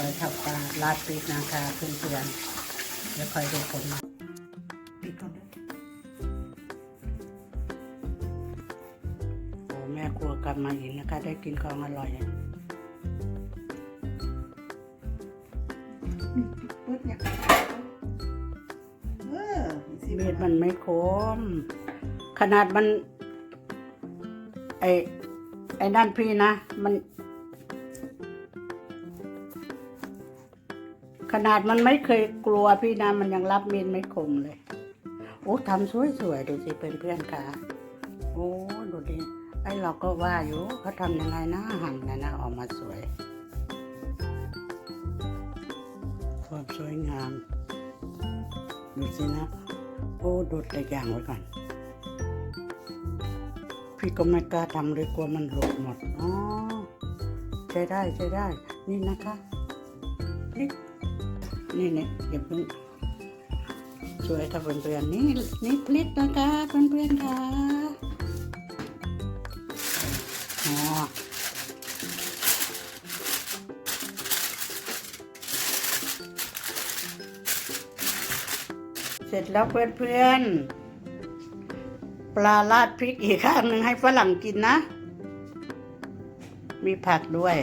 อยทับปลาลาดพริกนะคะเพื่อนๆเดี๋ยวคอยดูผลนะปิดก่อนด้วยโอ้แม่ครัวกลับมาอีกนะคะ ได้กินของอร่อยเม็ดมันไม่คม ขนาดมัน ไอไอ้นั่นพี่นะ มัน ขนาดมันไม่เคยกลัวพี่นะมันยังรับมีดไม่คมเลยโอ้ทำสวยๆดูสิเพื่อนๆค่ะโอ้ดูดิไอเราก็ว่าอยู่เขาทำยังไงนะหั่นไงนะออกมาสวยความสวยงามดูสินะโอ้ดูดแต่อย่างไว้ก่อนพี่ก็ไม่กล้าทำเลยกลัวมันหลุดหมดอ๋อใช้ได้ใช้ได้นี่นะคะนี่ นี่เนี่ยอย่าเพิ่งสวยค่ะเพื่อนๆนี่นี่พลิกนะคะเพื่อนๆค่ะอ๋อเสร็จแล้วเพื่อนๆ ปลาราดพริกอีกข้างหนึ่งให้ฝรั่งกินนะ มีผักด้วย